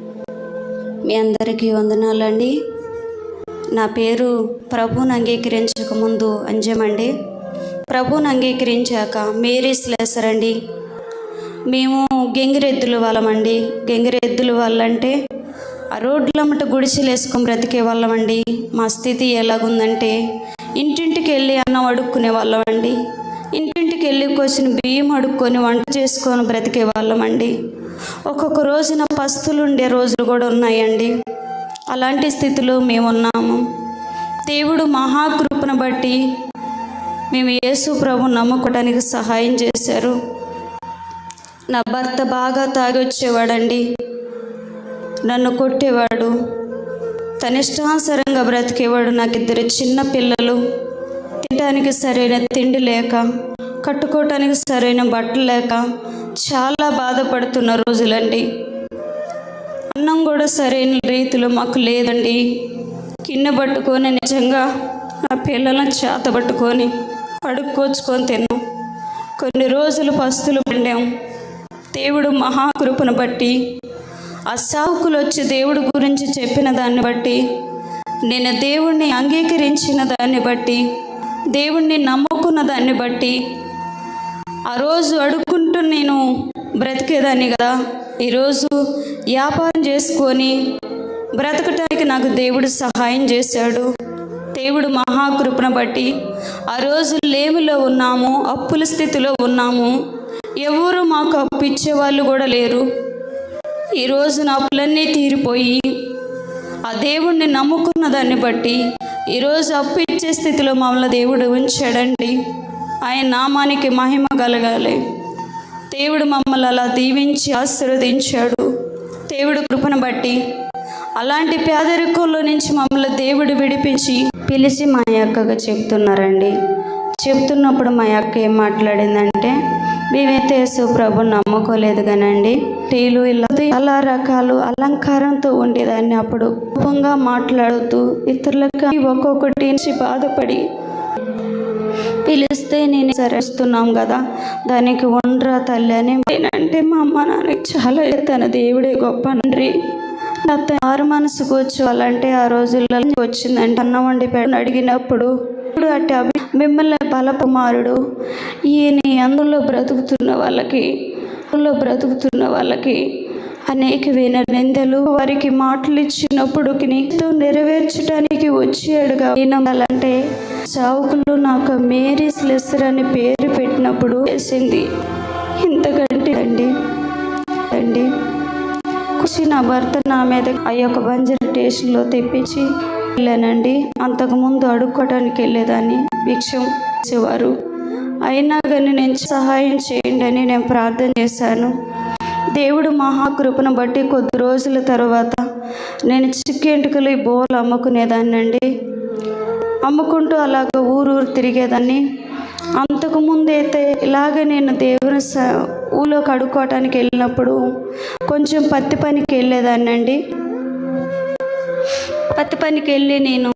మీ అందరికీ వందనాలండి. నా పేరు ప్రభుని అంగీకరించక ముందు అంజమండి. ప్రభుని అంగీకరించాక మేరీస్ లెసర్ అండి. మేము గెంగిరెద్దుల వాళ్ళమండి. గెంగిరెద్దుల వాళ్ళంటే ఆ రోడ్లమ్మట గుడిసెలు వేసుకొని బ్రతికే వాళ్ళమండి. మా స్థితి ఎలాగుందంటే ఇంటింటికి వెళ్ళి అన్నం అడుక్కునే వాళ్ళమండి. ఇంటింటికి వెళ్ళి బియ్యం అడుక్కొని వంట చేసుకొని బ్రతికే వాళ్ళమండి. ఒక్కొక్క రోజున పస్తులు ఉండే రోజులు కూడా ఉన్నాయండి. అలాంటి స్థితిలో మేము ఉన్నాము దేవుడు మహాకృపను బట్టి మేము యేసు ప్రభు నమ్ముకోవడానికి సహాయం చేశారు. నా భర్త బాగా తాగి వచ్చేవాడండి నన్ను కొట్టేవాడు. తన ఇష్టానుసారంగా బ్రతికేవాడు. నాకు ఇద్దరు చిన్న పిల్లలు. తినడానికి సరైన తిండి లేక కట్టుకోవటానికి సరైన బట్టలు లేక చాలా బాధపడుతున్న రోజులండి. అన్నం కూడా సరైన రీతిలో మాకు లేదండి. కింద పట్టుకొని నిజంగా నా పిల్లలను చేత పట్టుకొని పడుకోచుకొని తిన్నాం. కొన్ని రోజులు పస్తులు పండాం. దేవుడు మహాకృపను బట్టి ఆ సావుకులు వచ్చి దేవుడి గురించి చెప్పిన దాన్ని బట్టి నేను దేవుణ్ణి అంగీకరించిన దాన్ని బట్టి దేవుణ్ణి నమ్ముకున్న దాన్ని బట్టి ఆ రోజు అడుక్కుంటూ నేను బ్రతికేదాన్ని కదా. ఈరోజు వ్యాపారం చేసుకొని బ్రతకటానికి నాకు దేవుడు సహాయం చేశాడు. దేవుడు మహాకృపను బట్టి ఆ రోజు లేమిలో ఉన్నాము అప్పుల స్థితిలో ఉన్నాము. ఎవరు మాకు అప్పు ఇచ్చేవాళ్ళు కూడా లేరు. ఈరోజు నా అప్పులన్నీ తీరిపోయి ఆ దేవుణ్ణి నమ్ముకున్న దాన్ని బట్టి ఈరోజు అప్పు ఇచ్చే స్థితిలో మమ్మల్ని దేవుడు ఉంచాడండి. ఆయన నామానికి మహిమ కలగాలి. దేవుడు మమ్మల్ని అలా దీవించి ఆశీర్వదించాడు. దేవుడు కృపను బట్టి అలాంటి పేదరికంలో నుంచి మమ్మల్ని దేవుడు విడిపించి పిలిచి మా అక్కగా చెప్తున్నారండి. చెప్తున్నప్పుడు మా అక్క ఏం మాట్లాడిందంటే మేమైతే యేసు ప్రభు నమ్ముకోలేదు కానండి. టీలు ఇలా చాలా రకాలు అలంకారంతో ఉండేదాన్ని. అప్పుడు కోపంగా మాట్లాడుతూ ఇతరులకి ఒక్కొక్కటి నుంచి బాధపడి పిలిస్తే నేను సరేస్తున్నాం కదా. దానికి ఉండరా తల్లి అని నేనంటే మా అమ్మ నాన్నకి చాలా తన దేవుడే గొప్ప తండ్రి. నా ఆరు మనసుకు వచ్చేవాళ్ళంటే ఆ రోజుల్లో వచ్చిందంటే అన్నం వండి పెట్టని అడిగినప్పుడు ఇప్పుడు అట్టి అభి మిమ్మల్ని బలకుమారుడు ఈయన అందులో బ్రతుకుతున్న వాళ్ళకి అందులో బ్రతుకుతున్న వాళ్ళకి అనేక అనేకమైన నిందలు వారికి మాటలు ఇచ్చినప్పుడు నీతో నెరవేర్చడానికి వచ్చాడుగా. వినాలంటే చావుకులు నాకు మేరీస్ లెస్సర్ అని పేరు పెట్టినప్పుడు వేసింది ఇంతకంటే అండి అండి. కుసి నా భర్త నా మీద ఆ యొక్క బంజర్ స్టేషన్లో తెప్పించి వెళ్ళానండి. అంతకుముందు అడుక్కోవడానికి వెళ్ళేదాన్ని భిక్షం చేసేవారు. అయినా కానీ నేను సహాయం చేయండి అని నేను ప్రార్థన చేశాను. దేవుడు మహాకృపను బట్టి కొద్ది రోజుల తర్వాత నేను చిక్కేంటుకలు ఈ బోలు అమ్ముకునేదాన్ని అండి అమ్ముకుంటూ అలాగ ఊరు ఊరు తిరిగేదాన్ని. అంతకుముందు అయితే ఇలాగే నేను దేవుని స ఊళ్ళో కడుక్కోవటానికి వెళ్ళినప్పుడు కొంచెం పత్తి పనికి వెళ్ళేదాన్ని అండి. పత్తి పనికి వెళ్ళి నేను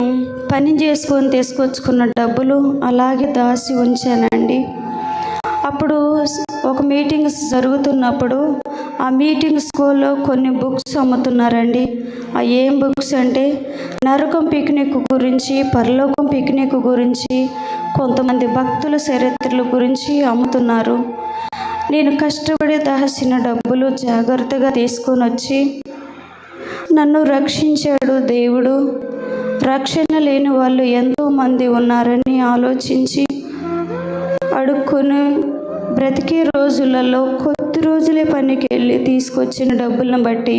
పని చేసుకొని తీసుకొచ్చుకున్న డబ్బులు అలాగే దాచి ఉంచానండి. అప్పుడు ఒక మీటింగ్ జరుగుతున్నప్పుడు ఆ మీటింగ్ స్కూల్లో కొన్ని బుక్స్ అమ్ముతున్నారండి. ఆ ఏం బుక్స్ అంటే నరకం పిక్నిక్ గురించి పరలోకం పిక్నిక్ గురించి కొంతమంది భక్తుల చరిత్రల గురించి అమ్ముతున్నారు. నేను కష్టపడి దాసిన డబ్బులు జాగ్రత్తగా తీసుకొని వచ్చి నన్ను రక్షించాడు దేవుడు. రక్షణ లేని వాళ్ళు ఎంతోమంది ఉన్నారని ఆలోచించి అడుక్కుని బ్రతికే రోజులలో రోజులే పనికి వెళ్ళి తీసుకొచ్చిన డబ్బులను బట్టి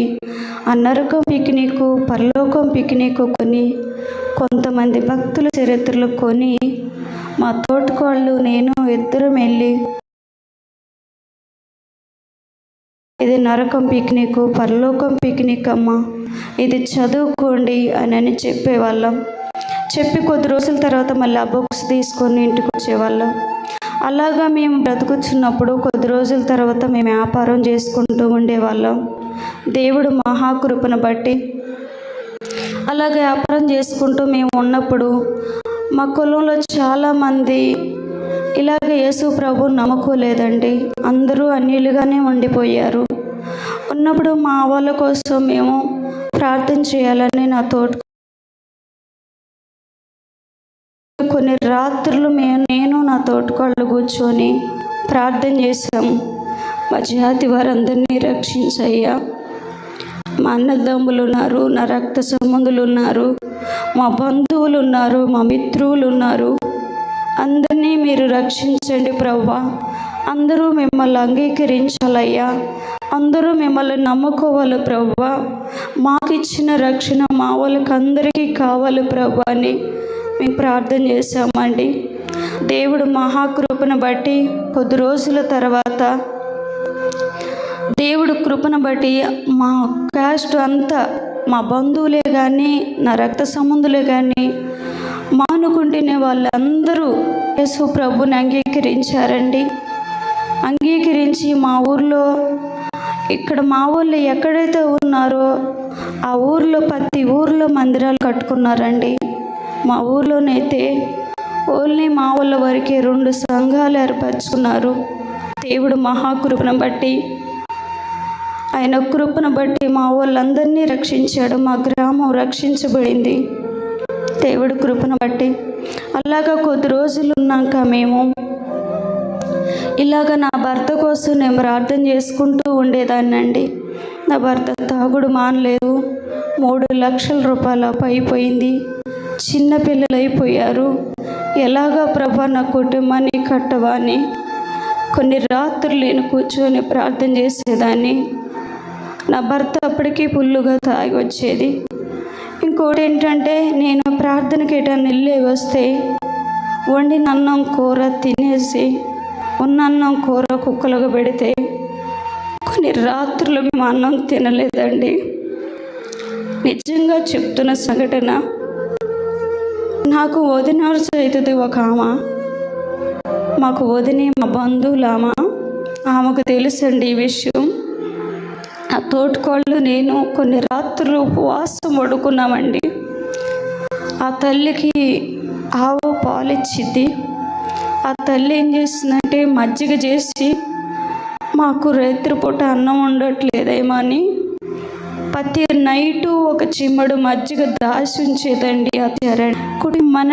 ఆ నరకం పిక్నిక్ పరలోకం పిక్నిక్ కొని కొంతమంది భక్తుల చరిత్రలు కొని మా తోటకోళ్ళు నేను ఇద్దరం వెళ్ళి ఇది నరకం పిక్నిక్ పరలోకం పిక్నిక్ అమ్మ. ఇది చదువుకోండి అని అని చెప్పేవాళ్ళం. చెప్పి కొద్ది రోజుల తర్వాత మళ్ళీ ఆ బుక్స్ తీసుకొని ఇంటికి వచ్చేవాళ్ళం అలాగా మేము బ్రతుకుచున్నప్పుడు కొద్ది రోజుల తర్వాత మేము వ్యాపారం చేసుకుంటూ ఉండేవాళ్ళం. దేవుడు మహాకృపను బట్టి అలాగే వ్యాపారం చేసుకుంటూ మేము ఉన్నప్పుడు మా కులంలో చాలామంది ఇలాగ యేసు ప్రభు నమ్ముకోలేదండి. అందరూ అన్నిలుగానే ఉండిపోయారు. ఉన్నప్పుడు మా వాళ్ళ కోసం మేము ప్రార్థన చేయాలని నా తోటి కొన్ని రాత్రులు మేము నేను నా తోటకాళ్ళు కూర్చొని ప్రార్థన చేశాం. మా జాతి వారందరినీ రక్షించయ్యా. మా అన్నదమ్ములు ఉన్నారు నా రక్త సంబంధులు ఉన్నారు మా బంధువులు ఉన్నారు మా మిత్రువులు ఉన్నారు. అందరినీ మీరు రక్షించండి ప్రవ్వా. అందరూ మిమ్మల్ని అంగీకరించాలయ్యా. అందరూ మిమ్మల్ని నమ్ముకోవాలి ప్రవ్వా. మాకు ఇచ్చిన రక్షణ మా వాళ్ళకి అందరికీ కావాలి ప్రవ్వా అని మేము ప్రార్థన చేశామండి. దేవుడు మహాకృపను బట్టి కొద్ది రోజుల తర్వాత దేవుడు కృపను బట్టి మా క్యాస్ట్ అంతా మా బంధువులే కానీ నా రక్త సంబంధులే కానీ మానుకుంటేనే వాళ్ళందరూ యేసు ప్రభుని అంగీకరించారండి. అంగీకరించి మా ఊర్లో ఇక్కడ మా ఊళ్ళో ఎక్కడైతే ఉన్నారో ఆ ఊర్లో ప్రతి ఊర్లో మందిరాలు కట్టుకున్నారండి. మా ఊర్లోనైతే ఓన్లీ మా ఊళ్ళ వరకే రెండు సంఘాలు ఏర్పరచుకున్నారు. దేవుడు మహాకృపను బట్టి ఆయన కృపను బట్టి మా వాళ్ళందరినీ రక్షించాడు మా గ్రామం రక్షించబడింది. దేవుడు కృపను బట్టి. అలాగా కొద్ది రోజులు ఉన్నాక మేము ఇలాగ నా భర్త కోసం నేను ప్రార్థన చేసుకుంటూ ఉండేదాన్నండి. నా భర్త తాగుడు మానలేదు. మూడు లక్షల రూపాయల అప్పు అయిపోయింది. చిన్నపిల్లలైపోయారు అయిపోయారు ఎలాగా ప్రభా నా కుటుంబాన్ని కట్టవా అని కొన్ని రాత్రులు నేను కూర్చొని ప్రార్థన చేసేదాన్ని. నా భర్త అప్పటికీ పుల్లుగా తాగి వచ్చేది. ఇంకోటి ఏంటంటే నేను ప్రార్థనకి ఎటన్నా వెళ్ళి వస్తే వండిన అన్నం కూర తినేసి ఉన్న అన్నం కూర కుక్కలుగా పెడితే కొన్ని రాత్రులు మేము అన్నం తినలేదండి. నిజంగా చెప్తున్న సంఘటన నాకు వదినాల్సి అవుతుంది ఒక ఆమె. మాకు వదిని మా బంధువులామ ఆమెకు తెలుసండి ఈ విషయం. ఆ తోటికోళ్ళు నేను కొన్ని రాత్రులు ఉపవాసం పడుకున్నామండి. ఆ తల్లికి ఆవు పాలిచ్చిద్ది ఆ తల్లి ఏం చేస్తుందంటే మజ్జిగ చేసి మాకు రాత్రిపూట అన్నం ఉండట్లేదేమో అని ప్రతి నైటు ఒక చిమ్మడు మజ్జిగ దాచి ఉంచేదండి ఆ తెర కుటుంబ మన